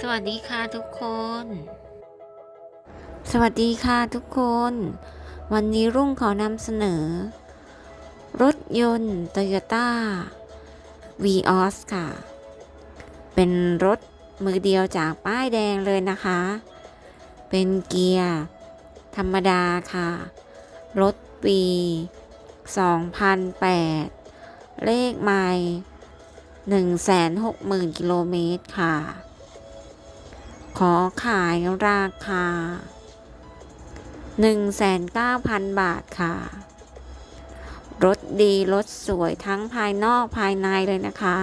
สวัสดีค่ะทุกคน สวัสดีค่ะทุกคน วันนี้รุ่งขอนำเสนอ รถยนต์ Toyota Vios ค่ะ เป็นรถมือเดียวจากป้ายแดงเลยนะคะ เป็นเกียร์ ธรรมดาค่ะ รถปี 2008 เลขไมล์160,000 กิโลเมตรค่ะ ขอขายราคา 1,9,000 บาทค่ะ รถดีรถสวยทั้งภายนอกภายในเลยนะคะ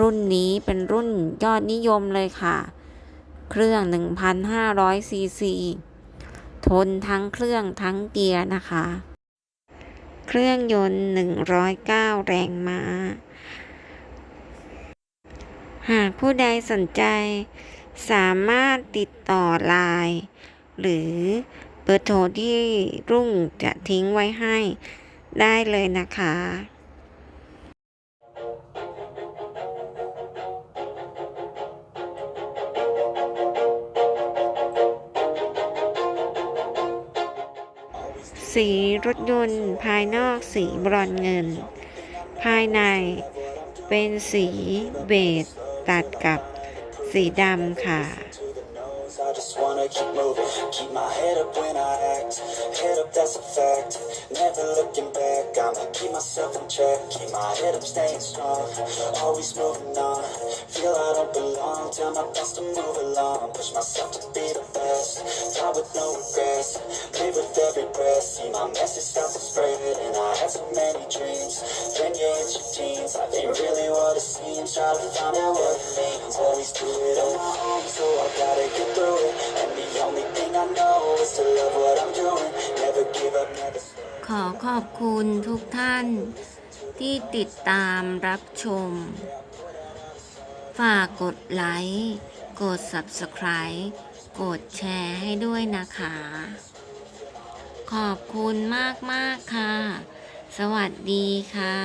รุ่นนี้เป็นรุ่นยอดนิยมเลยค่ะ เครื่อง 1,500ซีซีทนทั้งเครื่องทั้งเกียร์นะคะ เครื่องยนต์ 109 แรงม้า หากผู้ใดสนใจ สามารถติดต่อไลน์หรือเบอร์โทรที่รุ่งจะทิ้งไว้ให้ได้เลยนะคะสีรถยนต์ภายนอกสีบรอนเงิน ภายในเป็นสีเบจตัดกับ สีดำค่ะ I just wanna keep moving, keep my head up when I act. Head up, that's a fact. Never looking back. I'ma keep myself in check, keep my head up, staying strong. Always moving on. Feel I don't belong. Tell my best to move along. Push myself to be the best. Die with no regrets. Live with every breath. See my message start to spread, and I had so many dreams. Then you hit your teens. Life ain't really what it seems. Try to find out what it means. Always do it on my own, so I gotta get through it. And the only thing I know is to love what I'm doing. Never give up, never stop. ขอขอบคุณทุกท่านที่ติดตามรับชม ฝากกดไลค์ กด Subscribe กดแชร์ให้ด้วยนะคะ ขอบคุณมากๆค่ะ สวัสดีค่ะ